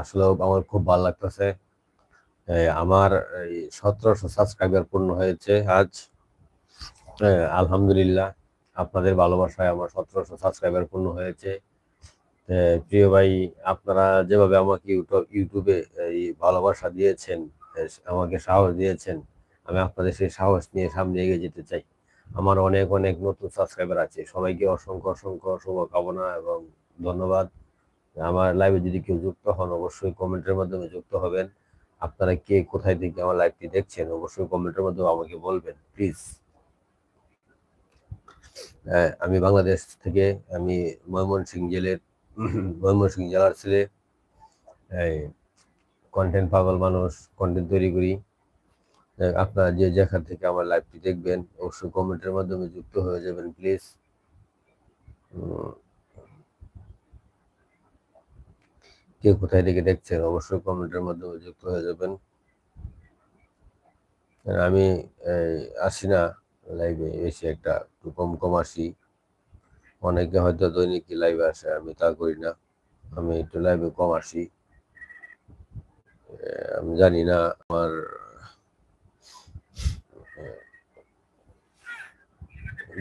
আসলে আমার খুব ভালো লাগতেছে। আমার সতেরোশো সাবস্ক্রাইবার পূর্ণ হয়েছে আজ। আলহামদুলিল্লাহ, আপনাদের ভালোবাসায় আমার সতেরোশো সাবস্ক্রাইবার পূর্ণ হয়েছে। প্রিয় ভাই, আপনারা যেভাবে আমাকে ইউটিউব ইউটিউবে এই ভালোবাসা দিয়েছেন আমাকে সাহস দিয়েছেন, আমি আপনাদের সেই সাহস নিয়ে সামনে এগিয়ে যেতে চাই। আমার অনেক অনেক নতুন সাবস্ক্রাইবার আছে। সবাইকে অসংখ্য অসংখ্য শুভকামনা এবং ধন্যবাদ। আমার লাইভে যদি কেউ যুক্ত হন, অবশ্যই কমেন্টের মাধ্যমে যুক্ত হবেন। আপনারা কে কোথায় থেকে আমার লাইভটি দেখছেন, অবশ্যই কমেন্টের মাধ্যমে আমাকে বলবেন প্লিজ আমি বাংলাদেশ থেকে, আমি ময়মনসিং জেলের ময়মনসিং জেলার ছেলে। কন্টেন্ট পাগল মানুষ কন্টেন্ট তৈরি করি। আপনারা যে যেখান থেকে আমার লাইভটি দেখবেন, অবশ্যই কমেন্টের মাধ্যমে যুক্ত হয়ে যাবেন প্লিজ কে কোথায় থেকে দেখছেন অবশ্যই কমেন্টের মাধ্যমে যুক্ত হয়ে যাবেন। আমি আসি না লাইভে এসে একটা একটু কম কম আসি। অনেকে হয়তো দৈনিক লাইভে আসে, আমি তা করি না। আমি একটু লাইভে কম আসি। আমি জানি না আমার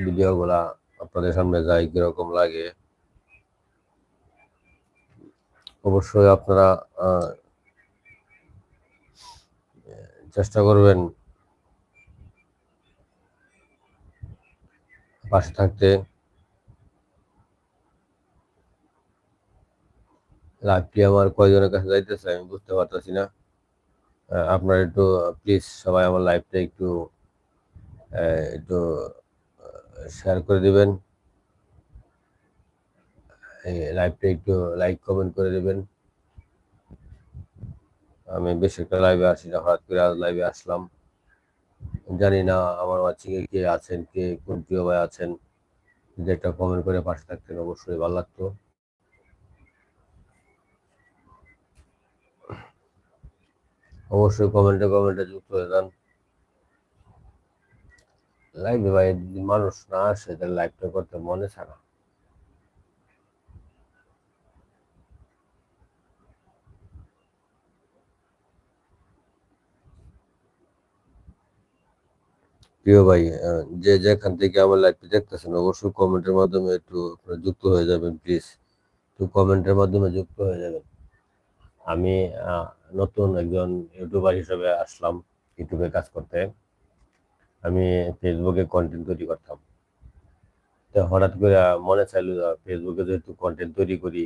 ভিডিওগুলা আপনাদের সামনে যায় কীরকম লাগে। অবশ্যই আপনারা চেষ্টা করবেন পাশে থাকতে। লাইভটি আমার কয়জনের কাছে যাইতেছে আমি বুঝতে পারতেছি না। আপনারা একটু প্লিজ সবাই আমার লাইভটা একটু একটু শেয়ার করে দিবেন। লাইভটা একটু লাইক কমেন্ট করে দেবেন। আমি বেশ একটা লাইভে আসি না, হঠাৎ করে লাইভে আসলাম। জানি না আমার মাঝে কে আছেন, কে কোন প্রিয় ভাই আছেন। যদি একটা কমেন্ট করে পাশে থাকতেন অবশ্যই ভালো লাগতো। অবশ্যই কমেন্টে কমেন্টে যুক্ত হয়ে যান। লাইভে ভাই যদি মানুষ না আসে, তাহলে লাইভটা করতে মনে ছাড়া। প্রিয় ভাই যে যেখান থেকে আমার লাইভটি দেখতেছেন, অবশ্যই কমেন্টের মাধ্যমে একটু যুক্ত হয়ে যাবেন প্লিজ একটু কমেন্টের মাধ্যমে যুক্ত হয়ে যাবেন। আমি নতুন একজন ইউটিউবার হিসেবে আসলাম ইউটিউবে কাজ করতে। আমি ফেসবুকে কন্টেন্ট তৈরি করতাম। তো হঠাৎ করে মনে চাইলো ফেসবুকে যেহেতু কন্টেন্ট তৈরি করি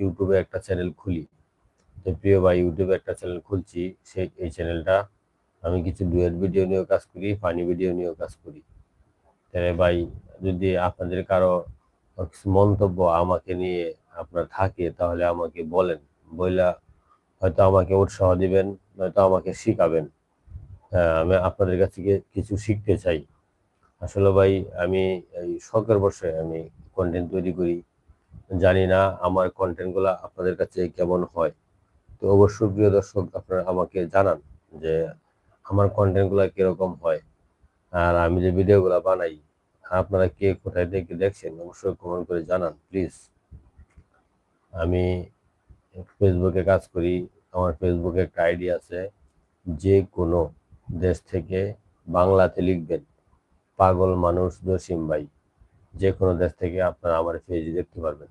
ইউটিউবে একটা চ্যানেল খুলি। তো প্রিয় ভাই ইউটিউবে একটা চ্যানেল খুলছি, সেই, এই চ্যানেলটা আমি কিছু ডুয়েট ভিডিও নিয়েও কাজ করি, ফানি ভিডিও নিয়েও কাজ করি। তাহলে ভাই, যদি আপনাদের কারও কিছু মন্তব্য আমাকে নিয়ে আপনার থাকে, তাহলে আমাকে বলেন। বইলা হয়তো আমাকে উৎসাহ দিবেন, নয়তো আমাকে শিখাবেন। আমি আপনাদের কাছ থেকে কিছু শিখতে চাই। আসলে ভাই, আমি এই শখের বসে আমি কন্টেন্ট তৈরি করি। জানি না আমার কন্টেন্টগুলো আপনাদের কাছে কেমন হয়। তো অবশ্যই প্রিয় দর্শক, আপনারা আমাকে জানান যে আমার কন্টেন্টগুলো কীরকম হয়? আর আমি যে ভিডিওগুলো বানাই, আপনারা কে কোথায় থেকে দেখছেন, অবশ্যই কমেন্ট করে জানান প্লিজ আমি ফেসবুকে কাজ করি, আমার ফেসবুকে একটা আইডি আছে, যে কোনো দেশ থেকে বাংলাতে লিখবেন, পাগল মানুষ জসিম ভাই, যে কোনো দেশ থেকে আপনারা আমার পেজে দেখতে পারবেন।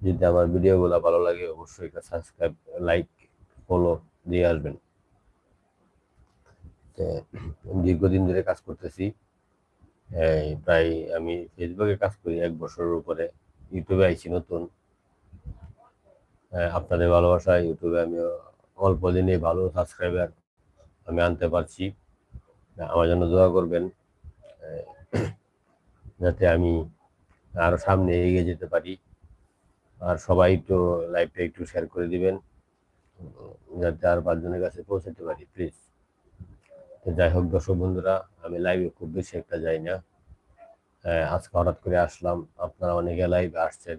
যদি আমার ভিডিওগুলো ভালো লাগে, অবশ্যই সাবস্ক্রাইব লাইক ফলো দিয়ে আসবেন। দীর্ঘদিন ধরে কাজ করতেছি। প্রায় আমি ফেসবুকে কাজ করি এক বছরের উপরে। ইউটিউবে আইছি নতুন। আপনাদের ভালোবাসা ইউটিউবে আমি অল্প দিনে ভালো সাবস্ক্রাইবার আমি আনতে পারছি। আমার জন্য দোয়া করবেন। যাতে আমি আরও সামনে এগিয়ে যেতে পারি। আর সবাই একটু লাইভটা একটু শেয়ার করে দিবেন। যাতে আর পাঁচজনের কাছে পৌঁছাতে পারি প্লিজ যাই হোক দর্শক বন্ধুরা, আমি লাইভে খুব বেশি একটা যাই না। আজকে হঠাৎ করে আসলাম, আপনারা অনেকে লাইভে আসছেন।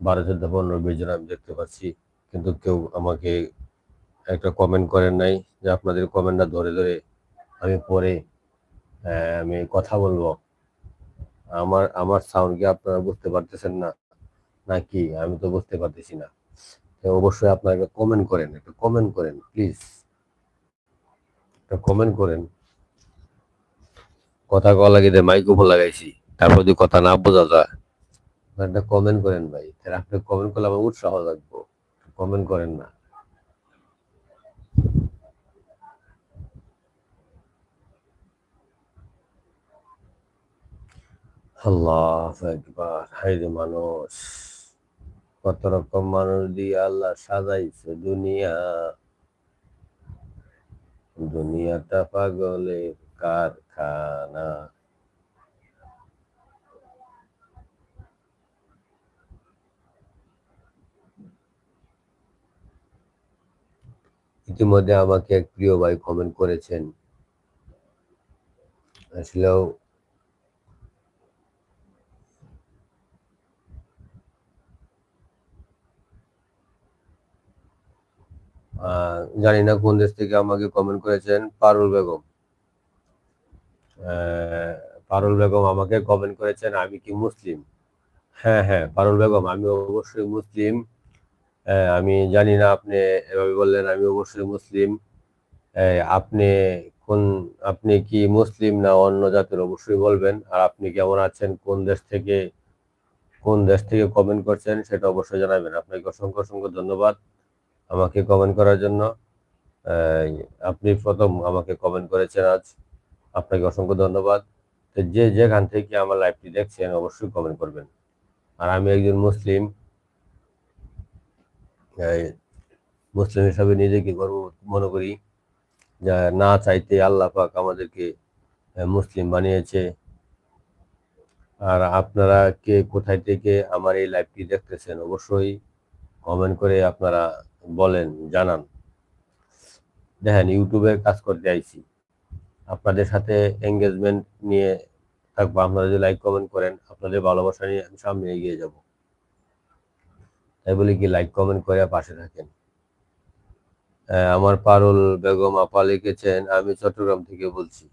বারো, চোদ্দ, পনেরো, বিশ জন আমি দেখতে পাচ্ছি, কিন্তু কেউ আমাকে একটা কমেন্ট করেন নাই যে আপনাদের কমেন্টটা ধরে ধরে আমি পরে আমি কথা বলব। আমার আমার সাউন্ড কি আপনারা বুঝতে পারতেছেন না? নাকি? আমি তো বুঝতে পারতেছি না। অবশ্যই আপনারা কমেন্ট করেন, একটা কমেন্ট করেন প্লিজ একটা কমেন্ট করেন। কথা কওয়া লাগে যে মাইক্রোফোন লাগাইছি, তারপর যদি কথা না বোঝা যায় একটা কমেন্ট করেন ভাই। আপনি কমেন্ট করলে আমার উৎসাহ লাগবো। কমেন্ট করেন না। আল্লাহ একবার হাইরে মানুষ। কত রকম মানুষ দিয়ে আল্লাহ সাজাইছে দুনিয়া। দুনিয়াটা পাগলের কারখানা। ইতিমধ্যে আমাকে এক প্রিয় ভাই কমেন্ট করেছেন। আসলেও জানি না কোন দেশ থেকে আমাকে কমেন্ট করেছেন, পারুল বেগম। পারুল বেগম আমাকে কমেন্ট করেছেন, আমি কি মুসলিম? হ্যাঁ হ্যাঁ পারুল বেগম, আমি অবশ্যই মুসলিম। আমি জানি না আপনি এভাবে বললেন, আমি অবশ্যই মুসলিম। আপনি কোন, আপনি কি মুসলিম না অন্য জাতের? অবশ্যই বলবেন। আর আপনি কেমন আছেন, কোন দেশ থেকে, কোন দেশ থেকে কমেন্ট করছেন, সেটা অবশ্যই জানাবেন। আপনাকে অসংখ্য অসংখ্য ধন্যবাদ। আমাকে কমেন্ট করার জন্য। আপনি প্রথম আমাকে কমেন্ট করেছেন আজ। আপনাকে অসংখ্য ধন্যবাদ। তো যে যেখান থেকে আমার লাইভটি দেখছেন, অবশ্যই কমেন্ট করবেন। আর আমি একজন মুসলিম। মুসলিম হিসাবে নিজেকে গর্ব মনে করি যা না চাইতে আল্লাহ পাক আমাদেরকে মুসলিম বানিয়েছে। আর আপনারা কে কোথায় থেকে আমার এই লাইভটি দেখতেছেন, অবশ্যই কমেন্ট করে আপনারা বলেন, জানান। দেখেন, ইউটিউবে কাজ করতে আইছি। আপনাদের সাথে এঙ্গেজমেন্ট নিয়ে থাকব। আপনারা যদি লাইক কমেন্ট করেন, আপনাদের ভালোবাসা নিয়ে আমি সামনে এগিয়ে যাব। তাই বলি কি লাইক কমেন্ট করে পাশে থাকেন। আমার পারুল বেগম আপা লিখেছেন, আমি চট্টগ্রাম থেকে বলছি।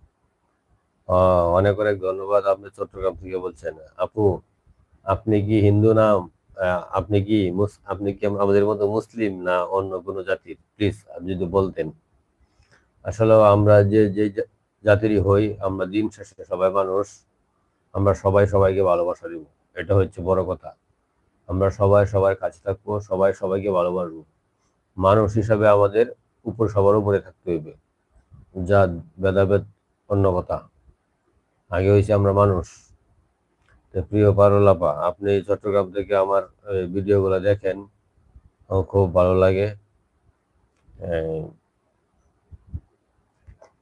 অনেক অনেক ধন্যবাদ, আপনি চট্টগ্রাম থেকে বলছেন। আপু, আপনি কি হিন্দু নাম? আপনি কি আপনি কি আমাদের মতো মুসলিম না অন্য কোনো জাতির প্লিজ আপনি যদি বলতেন। আসলে আমরা যে যে জাতিরই হই, আমরা দিন শেষে সবাই মানুষ, আমরা সবাই সবাইকে ভালোবাসা দিব। এটা হচ্ছে বড় কথা। আমরা সবাই সবার কাছে থাকব, সবাই সবাইকে ভালোবাসবো। মানুষ হিসাবে আমাদের উপর, সবার উপরে থাকতে হইবে। যা ভেদাভেদ অন্য কথা। আগে হয়েছে আমরা মানুষ। প্রিয় পারুলাপা আপনি চট্টগ্রাম থেকে আমার ভিডিওগুলো দেখেন। খুব ভালো লাগে।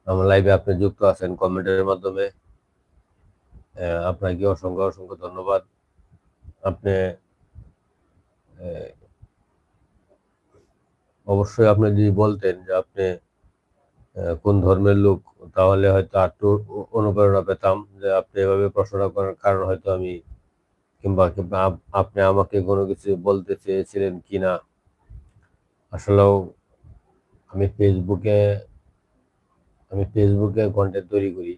আমার লাইভে আপনি যুক্ত আছেন কমেন্টের মাধ্যমে। আপনাকে অসংখ্য অসংখ্য ধন্যবাদ। আপনি অবশ্যই আপনি যদি বলতেন যে আপনি কোন ধর্মের লোক, তাহলে হয়তো একটু অনুপ্রেরণা পেতাম যে আপনি এভাবে প্রশ্নটা করার কারণ হয়তো আমি কিংবা আপনি আমাকে কোনো কিছু বলতে চেয়েছিলেন কি না আসলেও আমি ফেসবুকে আমি ফেসবুকে কন্টেন্ট তৈরি করি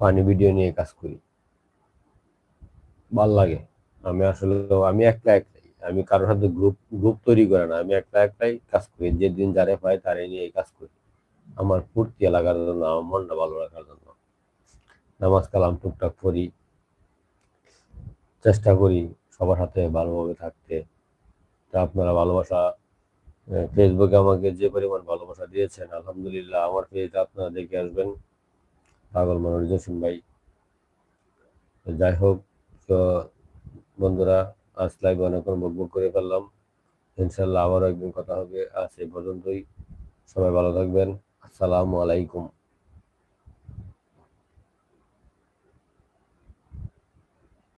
পানি ভিডিও নিয়ে কাজ করি। ভালো লাগে। আমি আসলে, আমি একলা একলাই, আমি কারোর সাথে গ্রুপ গ্রুপ তৈরি করে না, আমি একলা একলাই কাজ করি, যেদিন যারে পাই তারে নিয়ে কাজ করি। আমার ফুর্তি লাগার জন্য, আমার মনটা ভালো রাখার জন্য। নামাজ কালাম টুকটাক করি, চেষ্টা করি সবার সাথে ভালোভাবে থাকতে। তা আপনারা ভালোবাসা ফেসবুকে আমাকে যে পরিমাণ ভালোবাসা দিয়েছেন, আলহামদুলিল্লাহ আমার পেজটা আপনারা দেখে আসবেন। পাগল মানুষ জসিম ভাই। যাই হোক বন্ধুরা, আজ লাইভ অনেকক্ষণ বকবক করে ফেললাম। ইনশাল্লাহ আবারও একদিন কথা হবে। আজ এই পর্যন্তই। সবাই ভালো থাকবেন। আসসালামু আলাইকুম।